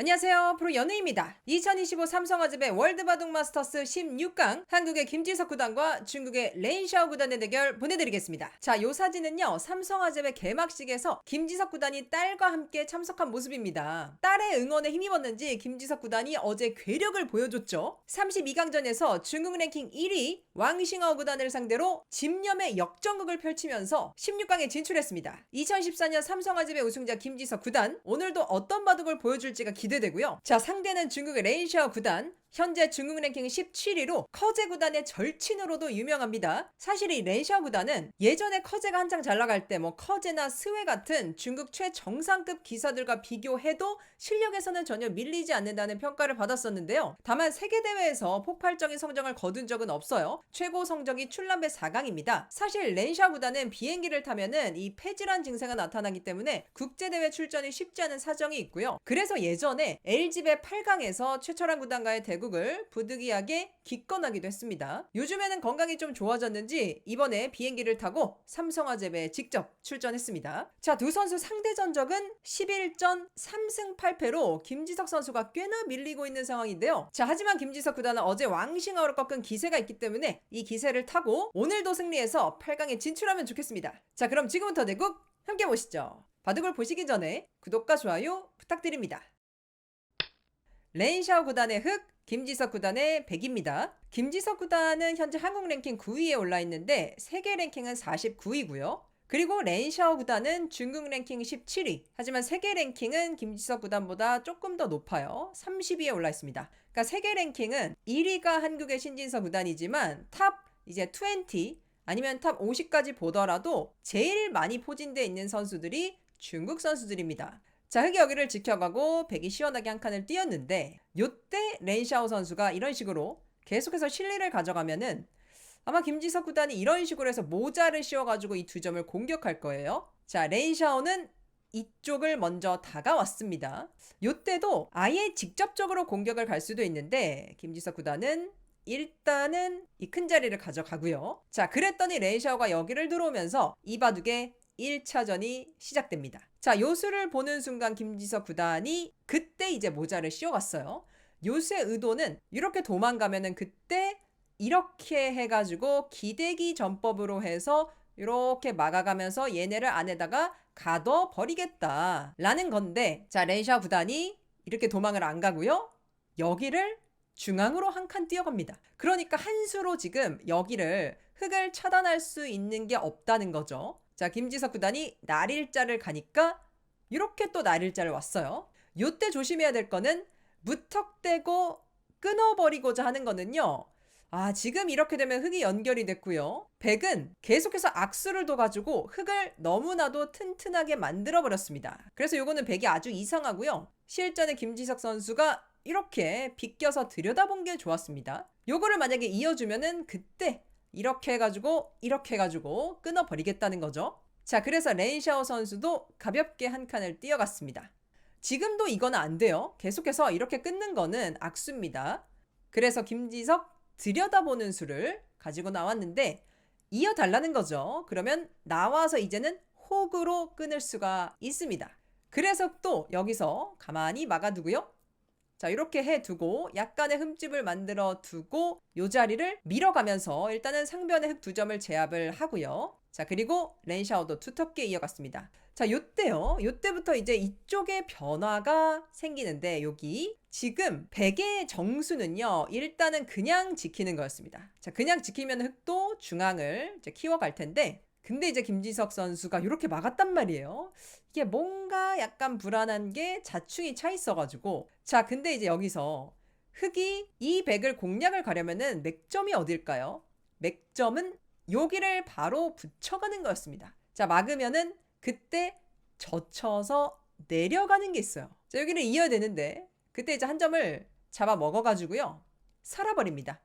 안녕하세요. 프로 연우입니다. 2025 삼성화재배 월드바둑 마스터스 16강 한국의 김지석 구단과 중국의 레인샤오 구단의 대결 보내드리겠습니다. 자, 요 사진은요. 삼성화재배 개막식에서 김지석 구단이 딸과 함께 참석한 모습입니다. 딸의 응원에 힘입었는지 김지석 구단이 어제 괴력을 보여줬죠. 32강전에서 중국 랭킹 1위 왕싱어 구단을 상대로 집념의 역전극을 펼치면서 16강에 진출했습니다. 2014년 삼성화재배 우승자 김지석 구단 오늘도 어떤 바둑을 보여줄지가 기대 되고요. 자 상대는 중국의 레인샤오 구단 현재 중국 랭킹 17위로 커제 구단의 절친으로도 유명합니다. 사실 이 렌샤오 구단은 예전에 커제가 한창 잘 나갈 때 뭐 커제나 스웨 같은 중국 최정상급 기사들과 비교해도 실력에서는 전혀 밀리지 않는다는 평가를 받았었는데요. 다만 세계 대회에서 폭발적인 성적을 거둔 적은 없어요. 최고 성적이 출란배 4강입니다. 사실 렌샤오 구단은 비행기를 타면은 이 폐질환 증세가 나타나기 때문에 국제 대회 출전이 쉽지 않은 사정이 있고요. 그래서 예전에 LG배 8강에서 최철한 구단과의 대 국을 부득이하게 기권하기도 했습니다. 요즘에는 건강이 좀 좋아졌는지 이번에 비행기를 타고 삼성화재배에 직접 출전했습니다. 자, 두 선수 상대 전적은 11전 3승 8패로 김지석 선수가 꽤나 밀리고 있는 상황인데요. 자, 하지만 김지석 구단은 어제 왕싱아우를 꺾은 기세가 있기 때문에 이 기세를 타고 오늘도 승리해서 8강에 진출하면 좋겠습니다. 자, 그럼 지금부터 대국 함께 보시죠. 바둑을 보시기 전에 구독과 좋아요 부탁드립니다. 레인샤오 구단의 흑, 김지석 구단의 백입니다. 김지석 구단은 현재 한국 랭킹 9위에 올라 있는데 세계 랭킹은 49위고요. 그리고 렌샤오 구단은 중국 랭킹 17위. 하지만 세계 랭킹은 김지석 구단보다 조금 더 높아요. 30위에 올라 있습니다. 그러니까 세계 랭킹은 1위가 한국의 신진서 구단이지만 탑 이제 20 아니면 탑 50까지 보더라도 제일 많이 포진돼 있는 선수들이 중국 선수들입니다. 자, 흑이 여기를 지켜가고 백이 시원하게 한 칸을 띄었는데 요때 렌샤오 선수가 이런 식으로 계속해서 실리를 가져가면은 아마 김지석 구단이 이런 식으로 해서 모자를 씌워가지고 이 두 점을 공격할 거예요. 자, 레인샤오는 이쪽을 먼저 다가왔습니다. 요때도 아예 직접적으로 공격을 갈 수도 있는데 김지석 구단은 일단은 이 큰 자리를 가져가고요. 자, 그랬더니 레인샤오가 여기를 들어오면서 이 바둑의 1차전이 시작됩니다. 자, 요수를 보는 순간 김지석 구단이 그때 이제 모자를 씌워갔어요. 요수의 의도는 이렇게 도망가면은 그때 이렇게 해가지고 기대기 전법으로 해서 이렇게 막아가면서 얘네를 안에다가 가둬 버리겠다 라는 건데 자 렌샤 구단이 이렇게 도망을 안 가고요. 여기를 중앙으로 한 칸 뛰어갑니다. 그러니까 한 수로 지금 여기를 흙을 차단할 수 있는 게 없다는 거죠 자 김지석 구단이 날일자를 가니까 이렇게 또 날일자를 왔어요 요때 조심해야 될 거는 무턱대고 끊어버리고자 하는 거는요 아, 지금 이렇게 되면 흙이 연결이 됐고요. 백은 계속해서 악수를 둬가지고 흙을 너무나도 튼튼하게 만들어버렸습니다. 그래서 요거는 백이 아주 이상하고요. 실전에 김지석 선수가 이렇게 비껴서 들여다본 게 좋았습니다. 요거를 만약에 이어주면은 그때 이렇게 해가지고 이렇게 해가지고 끊어버리겠다는 거죠. 자, 그래서 레인샤오 선수도 가볍게 한 칸을 뛰어갔습니다. 지금도 이거는 안 돼요. 계속해서 이렇게 끊는 거는 악수입니다. 그래서 김지석 들여다보는 수를 가지고 나왔는데 이어달라는 거죠. 그러면 나와서 이제는 혹으로 끊을 수가 있습니다. 그래서 또 여기서 가만히 막아두고요. 자, 이렇게 해두고 약간의 흠집을 만들어 두고 요 자리를 밀어가면서 일단은 상변의 흙 두 점을 제압을 하고요. 자, 그리고 렌샤오도 두텁게 이어갔습니다. 자, 요때요. 요때부터 이제 이쪽에 변화가 생기는데 여기 지금 백의 정수는요. 일단은 그냥 지키는 거였습니다. 자, 그냥 지키면 흙도 중앙을 이제 키워갈 텐데 근데 이제 김지석 선수가 이렇게 막았단 말이에요. 이게 뭔가 약간 불안한 게 자충이 차 있어가지고. 자, 근데 이제 여기서 흑이 이 백을 공략을 가려면은 맥점이 어딜까요? 맥점은 여기를 바로 붙여가는 거였습니다. 자, 막으면은 그때 젖혀서 내려가는 게 있어요. 자, 여기를 이어야 되는데 그때 이제 한 점을 잡아 먹어가지고요. 살아버립니다.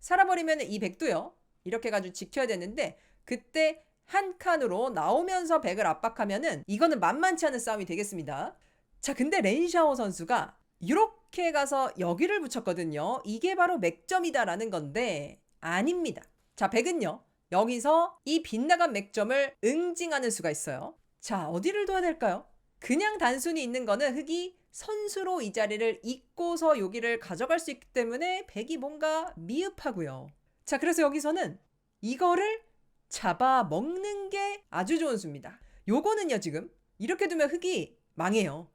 살아버리면 이 백도요. 이렇게 가지고 지켜야 되는데 그때 한 칸으로 나오면서 백을 압박하면은 이거는 만만치 않은 싸움이 되겠습니다. 자, 근데 렌샤오 선수가 이렇게 가서 여기를 붙였거든요. 이게 바로 맥점이다라는 건데 아닙니다. 자, 백은요. 여기서 이 빗나간 맥점을 응징하는 수가 있어요. 자, 어디를 둬야 될까요? 그냥 단순히 있는 거는 흙이 선수로 이 자리를 잇고서 여기를 가져갈 수 있기 때문에 백이 뭔가 미흡하고요. 자, 그래서 여기서는 이거를 잡아 먹는 게 아주 좋은 수입니다. 요거는요, 지금 이렇게 두면 흙이 망해요.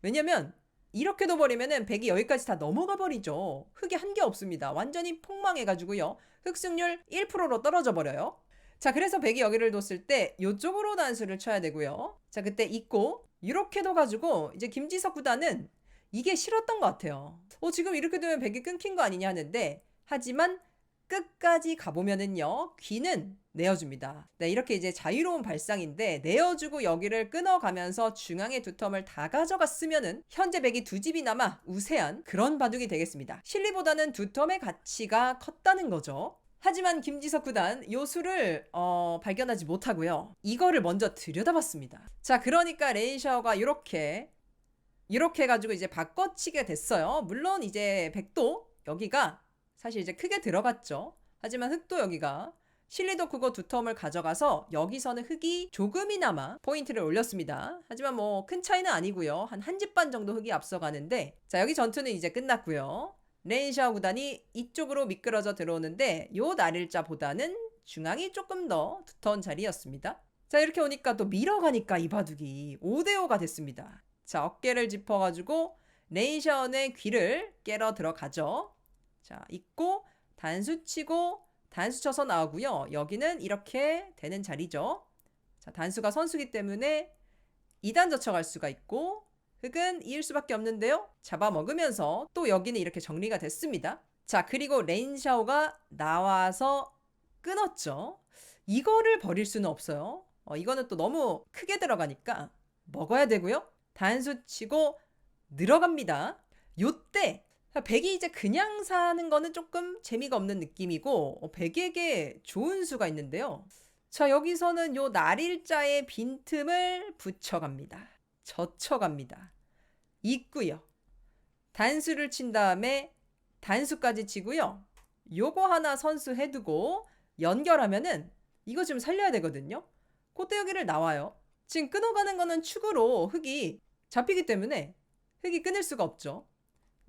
왜냐면 이렇게 둬버리면은 백이 여기까지 다 넘어가 버리죠. 흙이 한게 없습니다. 완전히 폭망해가지고요. 흑승률 1%로 떨어져 버려요. 자, 그래서 백이 여기를 뒀을 때 이쪽으로 단수를 쳐야 되고요. 자, 그때 있고 이렇게 둬가지고 이제 김지석 구단은 이게 싫었던 것 같아요. 어, 지금 이렇게 되면 백이 끊긴 거 아니냐 하는데 하지만 끝까지 가보면은요 귀는 내어줍니다. 네, 이렇게 이제 자유로운 발상인데 내어주고 여기를 끊어가면서 중앙의 두 텀을 다 가져갔으면은 현재 백이 두 집이 남아 우세한 그런 바둑이 되겠습니다. 실리보다는 두 텀의 가치가 컸다는 거죠. 하지만 김지석 구단 요 수를 어, 발견하지 못하고요. 이거를 먼저 들여다봤습니다. 자, 그러니까 레인샤오가 이렇게 이렇게 해가지고 이제 바꿔치게 됐어요. 물론 이제 백도 여기가 사실 이제 크게 들어갔죠. 하지만 흑도 여기가 실리도 그거 두 텀을 가져가서 여기서는 흑이 조금이나마 포인트를 올렸습니다. 하지만 뭐 큰 차이는 아니고요. 한 한 집 반 정도 흑이 앞서가는데 자 여기 전투는 이제 끝났고요. 레인샤오 구단이 이쪽으로 미끄러져 들어오는데 요 날일자보다는 중앙이 조금 더 두터운 자리였습니다. 자 이렇게 오니까 또 밀어가니까 이 바둑이 5대5가 됐습니다. 자 어깨를 짚어가지고 레인샤오의 귀를 깨러 들어가죠. 자 있고 단수 치고 단수 쳐서 나오고요. 여기는 이렇게 되는 자리죠. 자 단수가 선수기 때문에 2단 젖혀갈 수가 있고 흑은 이을 수밖에 없는데요. 잡아먹으면서 또 여기는 이렇게 정리가 됐습니다. 자, 그리고 레인샤오가 나와서 끊었죠. 이거를 버릴 수는 없어요. 어, 이거는 또 너무 크게 들어가니까 먹어야 되고요. 단수 치고 늘어갑니다. 요때 백이 이제 그냥 사는 거는 조금 재미가 없는 느낌이고 어, 백에게 좋은 수가 있는데요. 자 여기서는 요 날일자의 빈틈을 붙여갑니다. 젖혀갑니다. 있고요. 단수를 친 다음에 단수까지 치고요. 요거 하나 선수 해두고 연결하면은 이거 좀 살려야 되거든요. 그때 여기를 나와요. 지금 끊어가는 거는 축으로 흙이 잡히기 때문에 흙이 끊을 수가 없죠.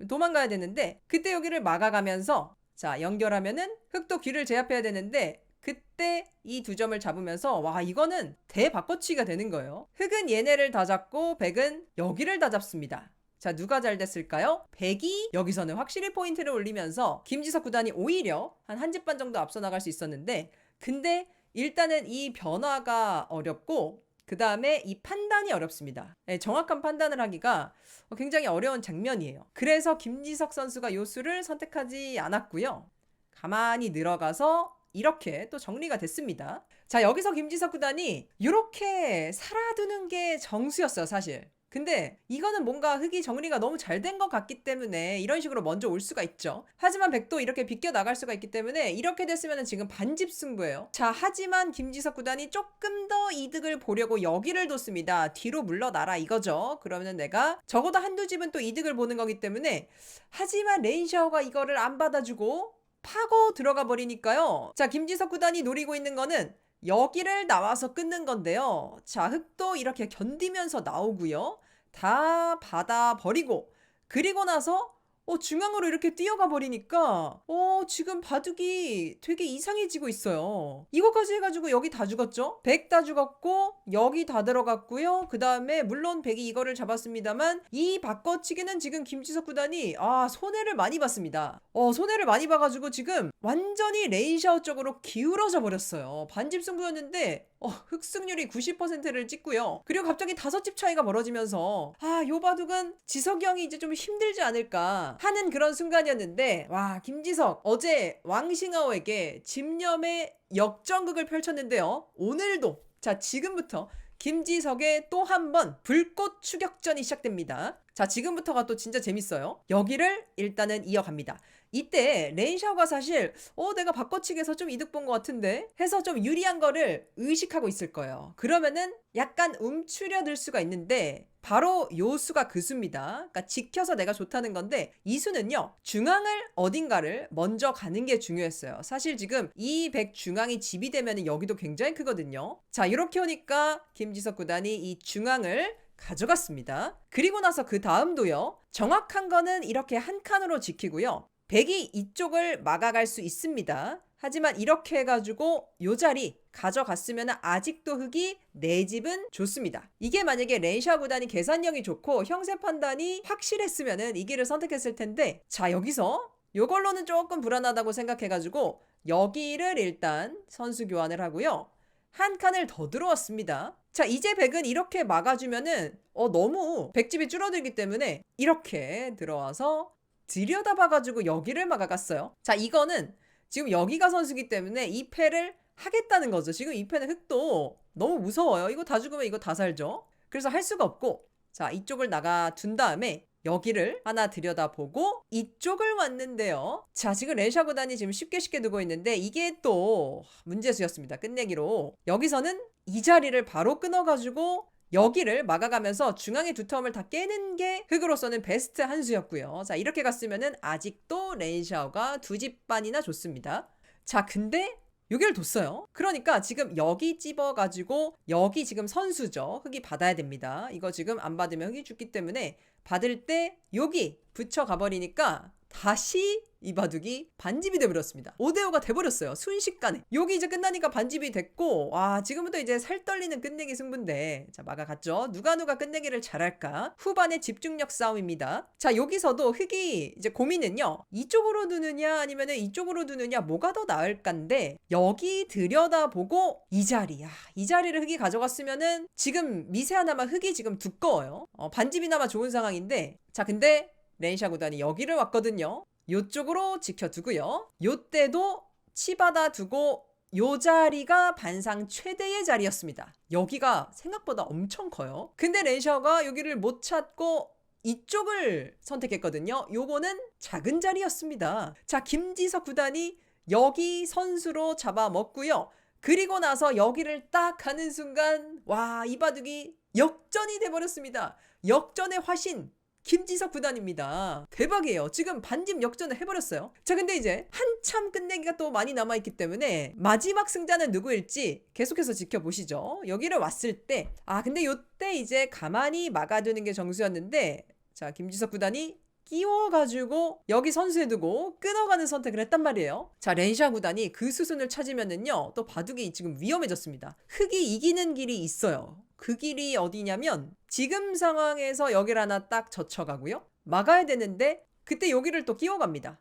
도망가야 되는데 그때 여기를 막아가면서 자 연결하면은 흙도 귀를 제압해야 되는데 그때 이 두 점을 잡으면서 와 이거는 대바꿔치기가 되는 거예요. 흑은 얘네를 다 잡고 백은 여기를 다 잡습니다. 자 누가 잘 됐을까요? 백이 여기서는 확실히 포인트를 올리면서 김지석 구단이 오히려 한 한 집 반 정도 앞서 나갈 수 있었는데 근데 일단은 이 변화가 어렵고 그 다음에 이 판단이 어렵습니다. 네, 정확한 판단을 하기가 굉장히 어려운 장면이에요. 그래서 김지석 선수가 요수를 선택하지 않았고요. 가만히 늘어가서 이렇게 또 정리가 됐습니다. 자, 여기서 김지석 구단이 이렇게 살아두는 게 정수였어요, 사실. 근데 이거는 뭔가 흙이 정리가 너무 잘 된 것 같기 때문에 이런 식으로 먼저 올 수가 있죠. 하지만 백도 이렇게 비껴 나갈 수가 있기 때문에 이렇게 됐으면 지금 반집 승부예요. 자, 하지만 김지석 구단이 조금 더 이득을 보려고 여기를 뒀습니다. 뒤로 물러나라 이거죠. 그러면 내가 적어도 한두 집은 또 이득을 보는 거기 때문에 하지만 레인샤오가 이거를 안 받아주고 파고 들어가 버리니까요. 자, 김지석 구단이 노리고 있는 거는 여기를 나와서 끊는 건데요. 자, 흙도 이렇게 견디면서 나오고요. 다 받아 버리고 그리고 나서 어, 중앙으로 이렇게 뛰어가 버리니까, 어, 지금 바둑이 되게 이상해지고 있어요. 이거까지 해가지고 여기 다 죽었죠? 백 다 죽었고, 여기 다 들어갔고요. 그 다음에, 물론 백이 이거를 잡았습니다만, 이 바꿔치기는 지금 김지석 구단이, 아, 손해를 많이 봤습니다. 어, 손해를 많이 봐가지고 지금 완전히 레인샤오 쪽으로 기울어져 버렸어요. 반집 승부였는데, 어, 흑승률이 90%를 찍고요. 그리고 갑자기 다섯 집 차이가 벌어지면서 아, 요 바둑은 지석이 형이 이제 좀 힘들지 않을까 하는 그런 순간이었는데 와, 김지석 어제 왕싱아오에게 집념의 역전극을 펼쳤는데요. 오늘도 자, 지금부터 김지석의 또 한 번 불꽃 추격전이 시작됩니다. 자, 지금부터가 또 진짜 재밌어요. 여기를 일단은 이어갑니다. 이때 레인샤오가 사실 어 내가 바꿔치기에서 좀 이득 본 것 같은데 해서 좀 유리한 거를 의식하고 있을 거예요. 그러면은 약간 움츠려 들 수가 있는데 바로 요 수가 그 수입니다. 그러니까 지켜서 내가 좋다는 건데 이 수는요 중앙을 어딘가를 먼저 가는 게 중요했어요. 사실 지금 이 백 중앙이 집이 되면 여기도 굉장히 크거든요. 자 이렇게 오니까 김지석 구단이 이 중앙을 가져갔습니다. 그리고 나서 그 다음도요. 정확한 거는 이렇게 한 칸으로 지키고요. 백이 이쪽을 막아갈 수 있습니다. 하지만 이렇게 해가지고 요 자리 가져갔으면 아직도 흙이 내 집은 좋습니다. 이게 만약에 렌샤 구단이 계산력이 좋고 형세 판단이 확실했으면은 이 길을 선택했을 텐데 자 여기서 요걸로는 조금 불안하다고 생각해가지고 여기를 일단 선수 교환을 하고요. 한 칸을 더 들어왔습니다. 자, 이제 백은 이렇게 막아주면은, 어, 너무 백집이 줄어들기 때문에 이렇게 들어와서 들여다 봐가지고 여기를 막아갔어요. 자, 이거는 지금 여기가 선수기 때문에 이 패를 하겠다는 거죠. 지금 이 패는 흙도 너무 무서워요. 이거 다 죽으면 이거 다 살죠. 그래서 할 수가 없고, 자, 이쪽을 나가 둔 다음에 여기를 하나 들여다보고 이쪽을 왔는데요. 자, 지금 렌샤 구단이 지금 쉽게 쉽게 두고 있는데 이게 또 문제수였습니다. 끝내기로. 여기서는 이 자리를 바로 끊어가지고 여기를 막아가면서 중앙의 두텀을 다 깨는 게 흑으로서는 베스트 한 수였고요. 자, 이렇게 갔으면은 아직도 렌샤오가 두 집 반이나 좋습니다. 자, 근데 여기를 뒀어요. 그러니까 지금 여기 찝어가지고 여기 지금 선수죠. 흙이 받아야 됩니다. 이거 지금 안 받으면 흙이 죽기 때문에 받을 때 여기 붙여 가버리니까 다시 이 바둑이 반집이 돼버렸습니다. 5대5가 돼버렸어요. 순식간에. 여기 이제 끝나니까 반집이 됐고, 와, 지금부터 이제 살 떨리는 끝내기 승부인데, 자, 막아갔죠. 누가 누가 끝내기를 잘할까? 후반의 집중력 싸움입니다. 자, 여기서도 흙이 이제 고민은요, 이쪽으로 두느냐, 아니면 이쪽으로 두느냐, 뭐가 더 나을까인데, 여기 들여다보고 이 자리, 야, 이 자리를 흙이 가져갔으면은 지금 미세 하나마 흙이 지금 두꺼워요. 어, 반집이나마 좋은 상황인데, 자, 근데 렌샤 구단이 여기를 왔거든요. 요쪽으로 지켜두고요. 요때도 치받아 두고 요 자리가 반상 최대의 자리였습니다. 여기가 생각보다 엄청 커요. 근데 렌샤가 여기를 못 찾고 이쪽을 선택했거든요. 요거는 작은 자리였습니다. 자, 김지석 구단이 여기 선수로 잡아먹고요. 그리고 나서 여기를 딱 가는 순간 와, 이 바둑이 역전이 돼버렸습니다. 역전의 화신 김지석 구단입니다. 대박이에요. 지금 반집 역전을 해버렸어요. 자, 근데 이제 한참 끝내기가 또 많이 남아있기 때문에 마지막 승자는 누구일지 계속해서 지켜보시죠. 여기를 왔을 때, 아, 근데 요때 이제 가만히 막아두는 게 정수였는데, 자, 김지석 구단이 끼워가지고 여기 선수에 두고 끊어가는 선택을 했단 말이에요. 자, 렌샤 구단이 그 수순을 찾으면은요, 또 바둑이 지금 위험해졌습니다. 흙이 이기는 길이 있어요. 그 길이 어디냐면 지금 상황에서 여기를 하나 딱 젖혀가고요. 막아야 되는데 그때 여기를 또 끼워갑니다.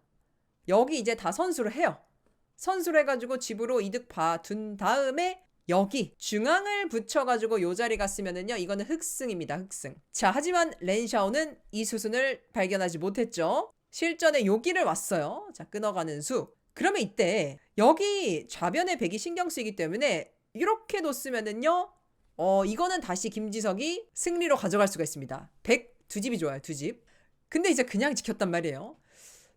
여기 이제 다 선수를 해요. 선수를 해가지고 집으로 이득 봐둔 다음에 여기 중앙을 붙여가지고 요 자리 갔으면은요 이거는 흑승입니다 흑승 자 하지만 렌샤오는 이 수순을 발견하지 못했죠 실전에 여기를 왔어요 자 끊어가는 수 그러면 이때 여기 좌변에 백이 신경 쓰이기 때문에 이렇게 놓으면은요 어, 이거는 다시 김지석이 승리로 가져갈 수가 있습니다. 100 두 집이 좋아요, 두 집. 근데 이제 그냥 지켰단 말이에요.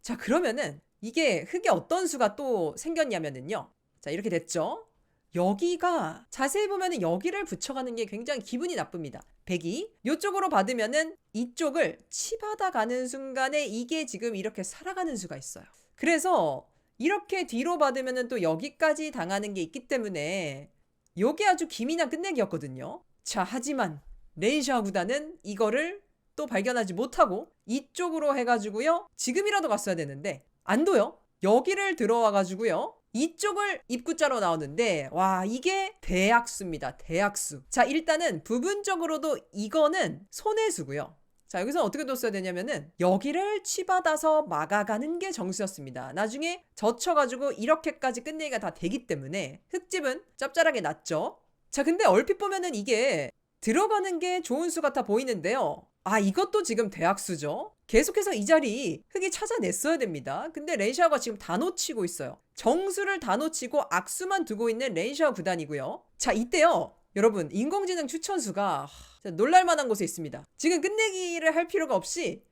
자, 그러면은 이게 흙에 어떤 수가 또 생겼냐면은요. 자, 이렇게 됐죠? 여기가 자세히 보면은 여기를 붙여가는 게 굉장히 기분이 나쁩니다. 100이 이쪽으로 받으면은 이쪽을 치받아 가는 순간에 이게 지금 이렇게 살아가는 수가 있어요. 그래서 이렇게 뒤로 받으면은 또 여기까지 당하는 게 있기 때문에 요게 아주 기민한 끝내기였거든요. 자, 하지만 레이샤 구단은 이거를 또 발견하지 못하고 이쪽으로 해가지고요. 지금이라도 갔어야 되는데 안 둬요. 여기를 들어와 가지고요. 이쪽을 입구자로 나오는데 와 이게 대학수입니다. 대학수. 자 일단은 부분적으로도 이거는 손해수고요. 자 여기서 어떻게 뒀어야 되냐면은 여기를 치받아서 막아가는 게 정수였습니다. 나중에 젖혀가지고 이렇게까지 끝내기가 다 되기 때문에 흙집은 짭짤하게 났죠. 자 근데 얼핏 보면은 이게 들어가는 게 좋은 수 같아 보이는데요. 아 이것도 지금 대학수죠. 계속해서 이 자리 흙이 찾아냈어야 됩니다. 근데 렌샤가 지금 다 놓치고 있어요. 정수를 다 놓치고 악수만 두고 있는 렌샤 구단이고요. 자 이때요. 여러분 인공지능 추천수가 놀랄만한 곳에 있습니다. 지금 끝내기를 할 필요가 없이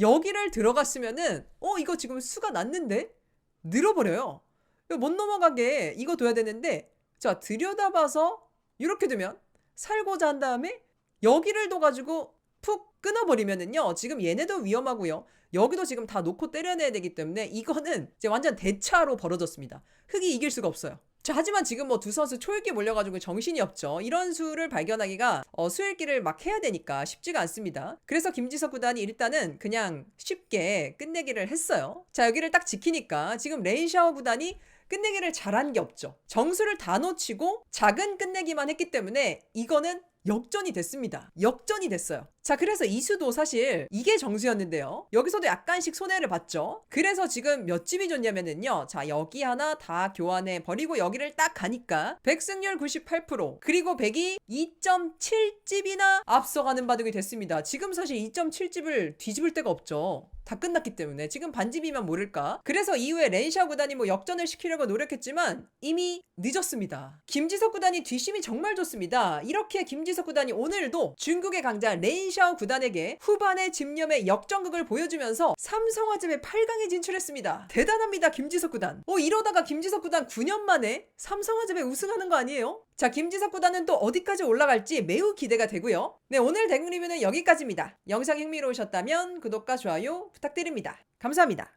여기를 들어갔으면은 어 이거 지금 수가 났는데 늘어버려요. 못 넘어가게 이거 둬야 되는데 자 들여다봐서 이렇게 두면 살고자 한 다음에 여기를 둬가지고 푹 끊어버리면은요 지금 얘네도 위험하고요 여기도 지금 다 놓고 때려내야 되기 때문에 이거는 이제 완전 대차로 벌어졌습니다 흙이 이길 수가 없어요 자, 하지만 지금 뭐 두 선수 초읽기 몰려가지고 정신이 없죠. 이런 수를 발견하기가 어, 수읽기를 막 해야 되니까 쉽지가 않습니다. 그래서 김지석 구단이 일단은 그냥 쉽게 끝내기를 했어요. 자, 여기를 딱 지키니까 지금 레인샤오 구단이 끝내기를 잘한 게 없죠. 정수를 다 놓치고 작은 끝내기만 했기 때문에 이거는 역전이 됐습니다. 역전이 됐어요. 자, 그래서 이수도 사실 이게 정수였는데요. 여기서도 약간씩 손해를 봤죠. 그래서 지금 몇 집이 좋냐면은요. 자, 여기 하나 다 교환해 버리고 여기를 딱 가니까 백승률 98% 그리고 백이 2.7집이나 앞서가는 바둑이 됐습니다. 지금 사실 2.7집을 뒤집을 데가 없죠. 다 끝났기 때문에 지금 반집이면 모를까. 그래서 이후에 렌샤 구단이 뭐 역전을 시키려고 노력했지만 이미 늦었습니다. 김지석 구단이 뒷심이 정말 좋습니다. 이렇게 김지석 구단이 오늘도 중국의 강자 렌샤오 구단에게 후반의 집념의 역전극을 보여주면서 삼성화재의 8강에 진출했습니다. 대단합니다, 김지석 구단. 어, 이러다가 김지석 구단 9년 만에 삼성화재에 우승하는 거 아니에요? 자, 김지석 구단은 또 어디까지 올라갈지 매우 기대가 되고요. 네, 오늘 대국 리뷰는 여기까지입니다. 영상 흥미로우셨다면 구독과 좋아요 부탁드립니다. 감사합니다.